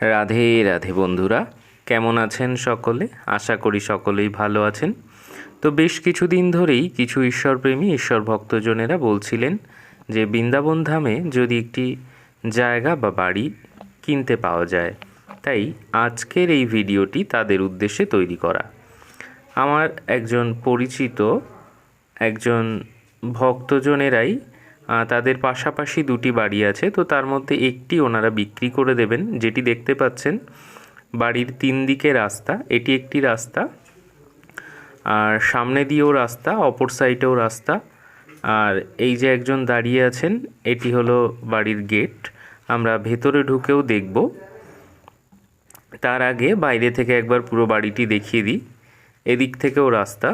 রাধে রাধে বন্ধুরা, কেমন আছেন সকলে? আশা করি সকলেই ভালো আছেন। তো বেশ কিছুদিন ধরেই কিছু ঈশ্বরপ্রেমী ঈশ্বর ভক্তজনেরা বলছিলেন যে বৃন্দাবন ধামে যদি একটি জায়গা বা বাড়ি কিনতে পাওয়া যায়, তাই আজকের এই ভিডিওটি তাদের উদ্দেশ্যে তৈরি করা। আমার একজন পরিচিত, একজন ভক্তজনেরাই তাদের পাশাপাশি দুটি বাড়ি আছে, তো তার মধ্যে একটি ওনারা বিক্রি করে দেবেন, যেটি দেখতে পাচ্ছেন বাড়ির তিন দিকে রাস্তা, এটি একটি রাস্তা, আর সামনে দিয়েও রাস্তা, অপর সাইডেও রাস্তা, আর এই যে একজন দাঁড়িয়ে আছেন, এটি হলো বাড়ির গেট, আমরা ভেতরে ঢুকেও দেখব। তার আগে বাইরে থেকে একবার পুরো বাড়িটি দেখিয়ে দিই, এদিক থেকেও রাস্তা।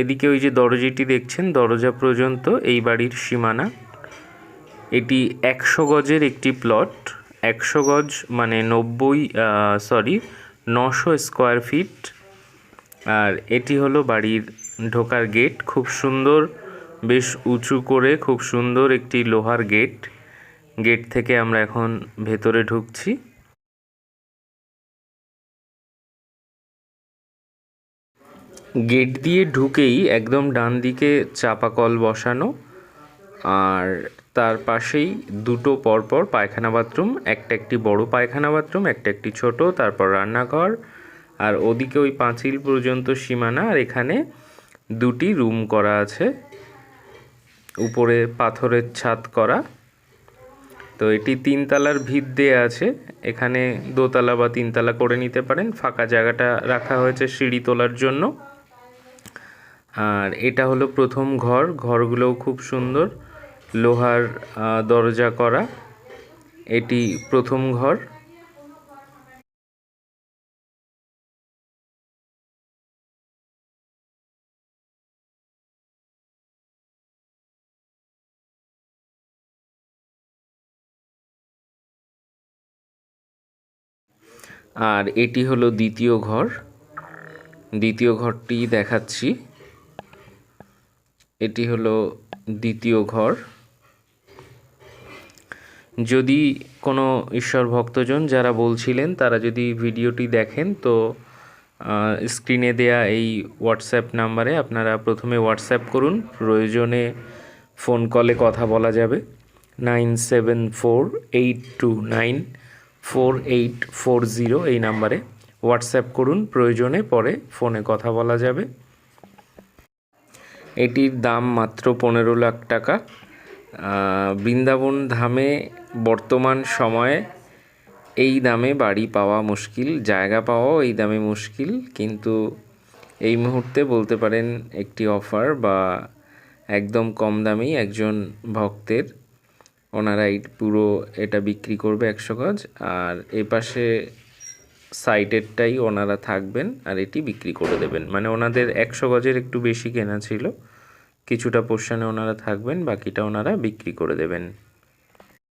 এদিকে ওই যে দরজাটি দেখছেন, দরজা পর্যন্ত এই বাড়ির সীমানা। এটি একশো গজের একটি প্লট একশো গজ মানে নব্বই সরি নশো স্কোয়ার ফিট আর এটি হলো বাড়ির ঢোকার গেট খুব সুন্দর, বেশ উঁচু করে খুব সুন্দর একটি লোহার গেট গেট থেকে আমরা এখন ভেতরে ঢুকছি। গেট দিয়ে ঢুকেই একদম ডান দিকে চাপা কল বসানো আর তার পাশেই দুটো পরপর পায়খানা বাথরুম, একটা একটি বড় পায়খানা বাথরুম, একটা একটি ছোট, তারপর রান্নাঘর আর ওদিকে ওই পাঁচিল পর্যন্ত সীমানা আর এখানে দুটি রুম করা আছে, উপরে পাথরের ছাদ করা। তো এটি তিনতলার ভিত দেয়া আছে, এখানে দোতলা বা তিনতলা করে নিতে পারেন, ফাঁকা জায়গাটা রাখা হয়েছে সিঁড়ি তোলার জন্য। আর এটা হলো প্রথম ঘর। ঘরগুলোও খুব সুন্দর। লোহার দরজা করা। এটি প্রথম ঘর। আর এটি হলো দ্বিতীয় ঘর। দ্বিতীয় ঘরটি দেখাচ্ছি। এটি হলো দ্বিতীয় ঘর। যদি কোনো ঈশ্বর ভক্তজন যারা বলছিলেন, তারা যদি ভিডিওটি দেখেন, তো স্ক্রিনে দেয়া এই হোয়াটসঅ্যাপ নাম্বারে আপনারা প্রথমে হোয়াটসঅ্যাপ করুন। প্রয়োজনে ফোন কলে কথা বলা যাবে। Nine seven four eight two nine four eight four zero এই নাম্বারে। হোয়াটসঅ্যাপ করুন। প্রয়োজনে পরে ফোনে কথা বলা যাবে। এটির দাম মাত্র পনেরো লাখ টাকা। বৃন্দাবন ধামে বর্তমান সময়ে এই দামে বাড়ি পাওয়া মুশকিল, জায়গা পাওয়াও এই দামে মুশকিল, কিন্তু এই মুহূর্তে বলতে পারেন একটি অফার বা একদম কম দামেই একজন ভক্তের ওনারা পুরো এটা বিক্রি করবে একশো গজ। আর এ পাশে সাইডেরটাই ওনারা থাকবেন আর এটি বিক্রি করে দেবেন। মানে ওনাদের একশো গজের একটু বেশি কেনা ছিল। কিছুটা পোর্শনে ওনারা থাকবেন, বাকিটা ওনারা বিক্রি করে দেবেন।